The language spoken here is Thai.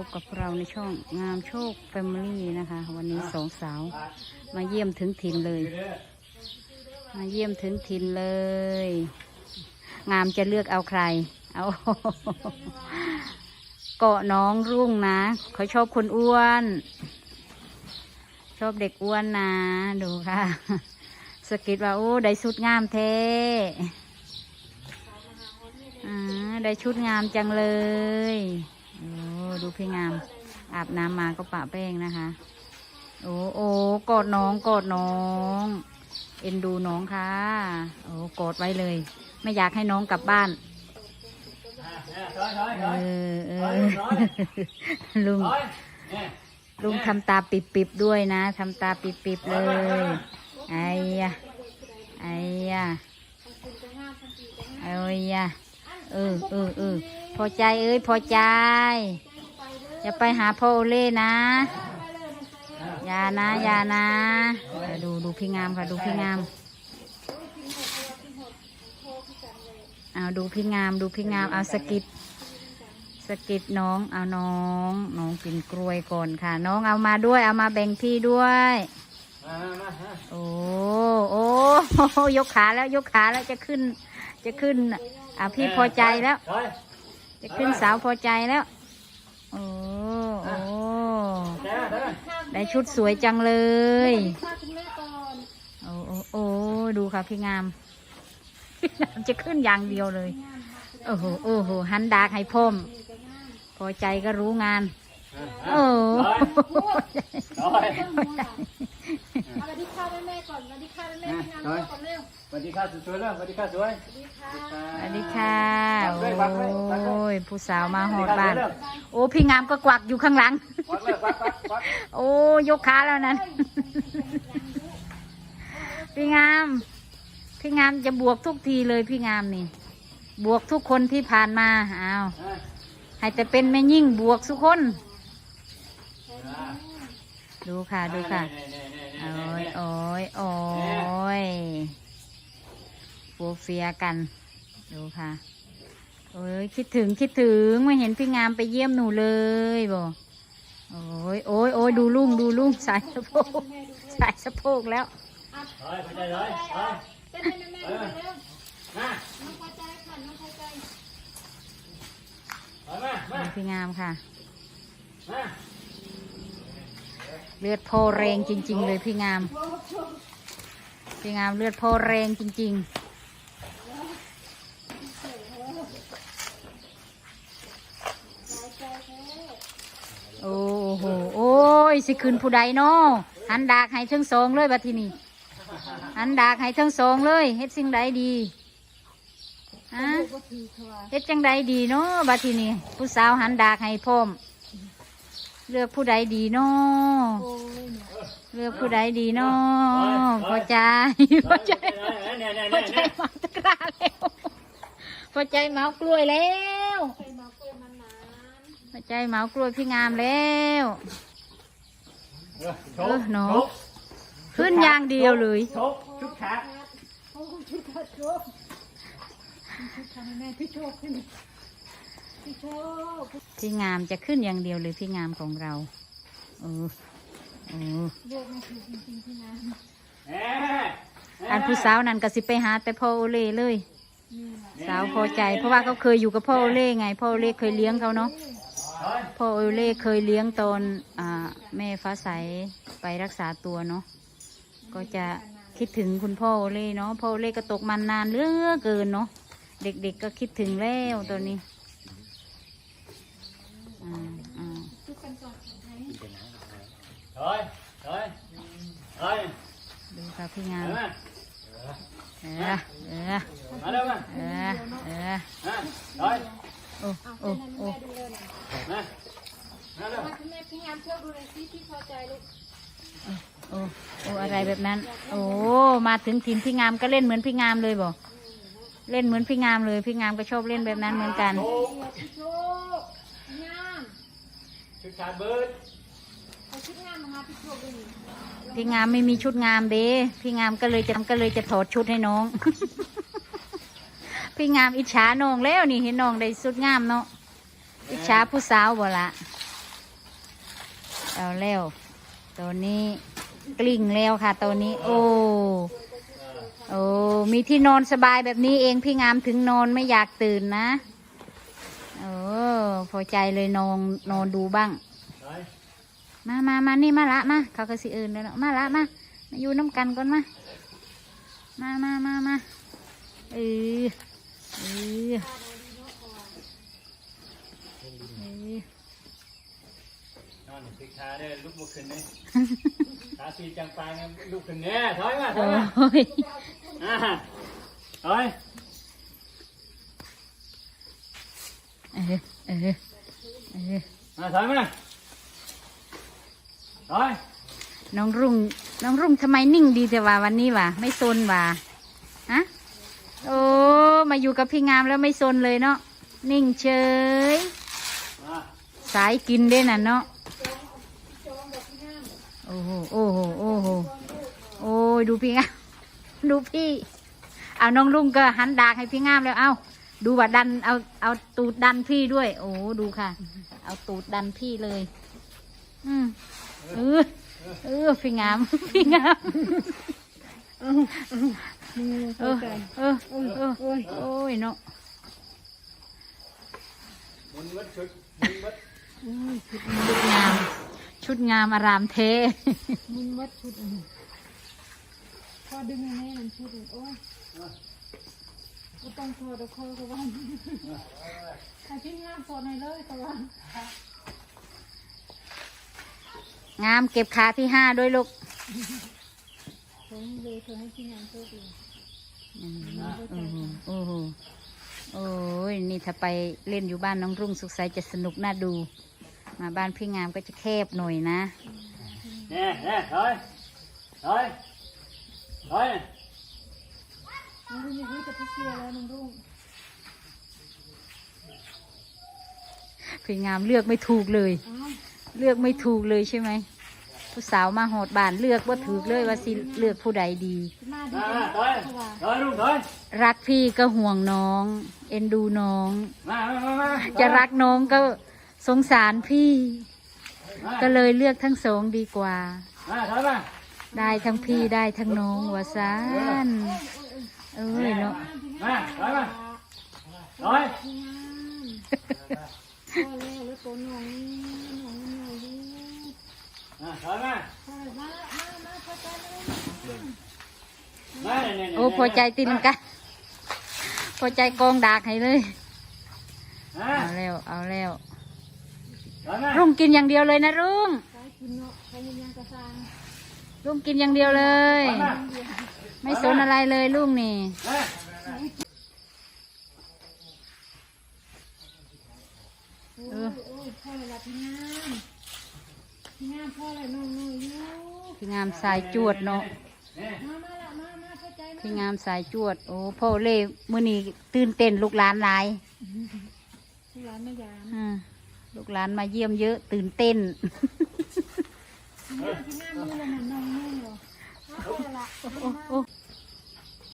พบกับเราในช่องงามโชคแฟมิลี่นะคะ วันนี้สองสาวมาเยี่ยมถึงถิ่นเลย มาเยี่ยมถึงถิ่นเลย งามจะเลือกเอาใคร เอาเกาะน้องรุ่งนะเขาชอบคนอ้วน ชอบเด็กอ้วนนะ ดูค่ะสกิดว่าโอ้ได้ชุดงามแท้อ่าได้ชุดงามจังเลย โอ้ดูพี่งาม อาบน้ำมาก็ปะแป้งนะคะ โอ้โอ้กอดน้องกอดน้อง เอ็นดูน้องค่ะ โอ้กอดไว้เลย ไม่อยากให้น้องกลับบ้าน เออเออลุงลุงทำตาปิบๆด้วยนะทำตาปิบๆเลย ไอ้ยะไอ้ยะไอ้ยะ เออเออเออพอใจเอ้ยพอใจ อย่าไปหาพ่อโอเล่นะ อย่านะอย่านะเออดูดูพี่งามค่ะ ดูพี่งามเอาดูพี่งามดูพี่งามเอาสะกิดสะกิดน้องเอาน้องน้องกินกล้วยก่อนค่ะ น้องเอามาด้วย เอามาแบ่งพี่ด้วยโอ้โอ้ยกขาแล้วยกขาแล้วจะขึ้น จะขึ้นอะพี่พอใจแล้ว จะขึ้นสาวพอใจแล้ว โอ้โอ้ได้ชุดสวยจังเลยข้าคุณแม่ก่อนโอ้โอ้โอ้ดูค่ะพี่งามพี่งามจะขึ้นอย่างเดียวเลย โอ้โหโอ้โหหันดากให้พ่อมพอใจก็รู้งาน โอ้โหเอาไปที่ข้าแม่ก่อนมาที่ข้าแม่พี่งามก่อนเร็วสวัสดีค่ะสวยๆเลยสวัสดีค่ะสวยสวัสดีค่ะวักเลยวักเลยวักเลยโอ้ย ผู้สาวมาหอดบ้าน โอ้ พี่งามก็กวักอยู่ข้างหลังวักเลยวักวักวักโอ้ยกขาแล้วนั้น พี่งาม พี่งามจะบวกทุกทีเลยพี่งามนี่ บวกทุกคนที่ผ่านมา อ้าว ให้แต่เป็นแม่ยิ่งบวกทุกคน ดูค่ะดูค่ะโอ้ยโอ้ยโอ้ยฟัวเฟียกัน ดูค่ะโอ้ยคิดถึงคิดถึงไม่เห็นพี่งามไปเยี่ยมหนูเลยบ่โอ้ยโอ้ยโอ้ยดูลุงดูลุงสายสะโพกสายสะโพกแล้วเฮ้ยไปเลยเฮ้ยเต้นให้แม่แม่ดูเร็วมาน้องพอใจค่ะน้องพอใจมามาพี่งามค่ะมา เลือดโพแรงจริง ๆ เลยพี่งาม พี่งามเลือดโพแรงจริง ๆโอ้โห โอ้ย สิคืนผู้ใดเนาะหันดากให้ทั้งสองเลยบัดทีนี้หันดากให้ทั้งสองเลย เฮ็ดสิ่งใดดีฮะเฮ็ดจังใดดีเนาะบัดทีนี้ผู้สาวหันดากให้พร้อม เลือกผู้ใดดีเนาะโอ้ยเลือกผู้ใดดีเนาะพอใจพอใจพอใจเมาตะกร้าแล้วพอใจเมากล้วยแล้วไปมาเพื่อนมันนานพอใจเมากล้วยพี่งามแล้วเออหนูขึ้นยางเดียวเลยชกชุดขาชุดขาดโชคชุดขาแม่พี่โชคขึ้น พี่งามจะขึ้นอย่างเดียวเลยพี่งามของเราเออเออกาถูกจริงพี่งามแหมอันผู้สาวนั่นก็สิไปหาแต่พ่อโอเล่เลย สาวพอใจ เพราะว่าเขาเคยอยู่กับพ่อโอเล่ไง พ่อโอเล่เคยเลี้ยงเขาเนาะพ่อโอเล่เคยเลี้ยงตอนอแม่ฟ้าใสไปรักษาตัวเนาะก็จะคิดถึงคุณพ่อโอเล่เนาะพ่อโอเล่ก็ตกมันนานเหลือเกินเนาะเด็กๆก็คิดถึงแล้วตอนนี้อ่าอ่า ชุดกันก่อนไหน เฮ้ยเฮ้ยเฮ้ยดูค่ะพี่งาม มาเออ เออ มาเร็วมาเออ เออ มาเฮ้ยโอ้เอาโอ้เต้นให้โอ้แม่ดูเร็วหน่อยมามาเร็วมาคุณแม่พี่งามเชื่อดูเลยสิพี่พอใจลูกโอ้โอ้อะไรแบบนั้น โอ้มาถึงทีมพี่งามก็เล่นเหมือนพี่งามเลยบอกเล่นเหมือนพี่งามเลย พี่งามก็ชอบเล่นแบบนั้นเหมือนกัน โชกพี่โชคงามชุดขาเบิร์ด พี่งามไม่มีชุดงามเด้พี่งามก็เลยจะก็เลยจะถอดชุดให้น้อง พี่งามอิจฉาน้องแล้วนี่เห็นน้องได้ชุดงามเนาะ อิจฉาผู้สาวบ่ละเอาแล้วตัวนี้กลิ้งแล้วค่ะตัวนี้ โอ้โอ้มีที่นอนสบายแบบนี้เองพี่งามถึงนอนไม่อยากตื่นนะโอ้พอใจเลยนอนนอนดูบ้าง มามามานี่มาละมาเขาก็สิเอื่นแล้วเนาะมาละมามาอยู่น้ำกันก่อนมามามามามาเออเออเออนอนติดขาเด้อลุกบุกขึ้นเลยขาสีจังปางเนี่ยลุกขึ้นเนี่ยถอยมาถโออยมา้ยอ่าถอยเออเออเออมาถอยมาถอย น้องรุ่ง น้องรุ่งทำไมนิ่งดีแต่ว่าวันนี้วะไม่ซนว่ะฮะโอ้มาอยู่กับพี่งามแล้วไม่ซนเลยเนาะนิ่งเฉยมาสายกินเด้น่ะเนาะโอ้โหโอ้โหโอ้โหโอ้ยดูพี่งามดูพี่เอาน้องลุงก็หันดากให้พี่งามแล้วเอาดูว่าดันเอาเอาตูดดันพี่ด้วย โอ้ดูค่ะ เอาตูดดันพี่เลย อืม เออ เออพี่งามพี่งามเออเออเออเออโอ้ยโอ้ยเนาะหมุนวัดชุดมุนวัดชุดงาม ชุดงามอารามเทมุนวัดชุดอันนี้พอดึงให้แม่มันชุดโอ้ยก็ต้องถอดเอาคอกับวันให้พี่งามถอดในอยเลยกับวัน งามเก็บขาที่ห้าด้วยลูกผมเลยเธอให้พี่งามโชคดีโอ้โหโอ้โหโอ้ยนี่ถ้าไปเล่นอยู่บ้านน้องรุ่งสุขใสจะสนุกน่าดู มาบ้านพี่งามก็จะแคบหน่อยนะเนี่ยเนี่ยถอยถอยถอยน้องรุ่งยังไม่จะพิเศษแล้วน้องรุ่งพี่งามเลือกไม่ถูกเลยอ้าว เลือกไม่ถูกเลยใช่ไหมผู้สาวมาโหดบานเลือกว่าถูกเลยว่าสิเลือกผู้ใดดีหน้าดีมาถอยถอยลุงถอยรักพี่ก็ห่วงน้อง เอ็นดูน้อง มามามามาจะรักน้องก็สงสารพี่ มาก็เลยเลือกทั้งสองดีกว่า มาถอยมาได้ทั้งพี่ได้ทั้งน้องวาซานเอ้ยเนาะมาถอยมาถอย พอแล้วแล้วตัวน้องนี่น้องมันหน่อย มาถอยมาพ่อมามามาพ่อใจเลยมาเนี่ยเนี่ยเนี่ยโอ้พอใจตีลังกาพอใจกองดากให้เลยมาเอาแล้ว เอาแล้ว ถอยมารุ่งกินอย่างเดียวเลยนะรุ่ง ไปกินเนาะไปยังยังกระซังรุ่งกินอย่างเดียวเลยถอยมาไม่สนอะไรเลยลุงนี่ มาโอ้ยโอ้ยพ่อเลยละพี่งามพี่ งามพ่อเลยน้องน้อยอยู่พี่งามสายจวดเนาะเนี่ยมามาละมามาพ่อใจมาพี่งามสายจวด โอ้พ่อเล่มื่อนี้ตื่นเต้นลูกหลานหลายที่ร้านแม่ยามอืมลูกหลานมาเยี่ยมเยอะ ตื่นเต้นพี่งามมือละมันน้องน้อยเหรอพ่อเลยละโอ้โอ้